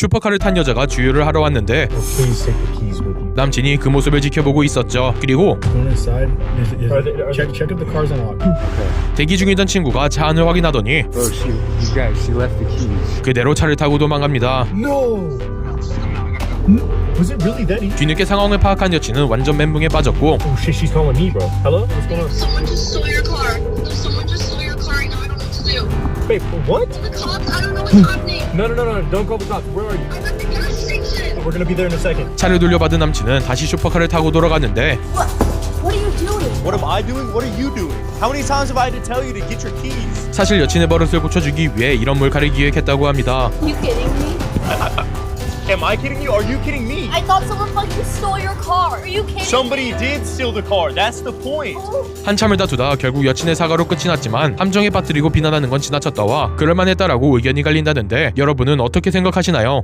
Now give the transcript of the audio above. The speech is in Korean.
슈퍼카를 탄 여자가 주유를 하러 왔는데. 남친이 그 모습을 지켜보고 있었죠. 그리고. 대기 중이던 친구가 차 안을 확인하더니 Oh, she, you guys, she left the keys. 그대로 차를 타고 도망갑니다. No. Was it really that easy? 뒤늦게 상황을 파악한 여친은 완전 멘붕에 빠졌고 Wait, what? The cops? I don't know what's happening. No, no, no, no, don't call the cops. Where are you? I'm at the gas station. We're gonna be there in a second. 차를 돌려받은 남친은 다시 슈퍼카를 타고 돌아갔는데 What are you doing? What am I doing? What are you doing? How many times have I had to tell you to get your keys? 사실 여친의 버릇을 고쳐주기 위해 이런 몰카를 기획했다고 합니다. You kidding me? Am I kidding you? Are you kidding me? I thought someone fucking stole your car. Are you kidding Somebody me? did steal the car. That's the point. 한참을 다투다 결국 여친의 사과로 끝이 났지만 함정에 빠뜨리고 비난하는 건 지나쳤다와 그럴만했다라고 의견이 갈린다는데 여러분은 어떻게 생각하시나요?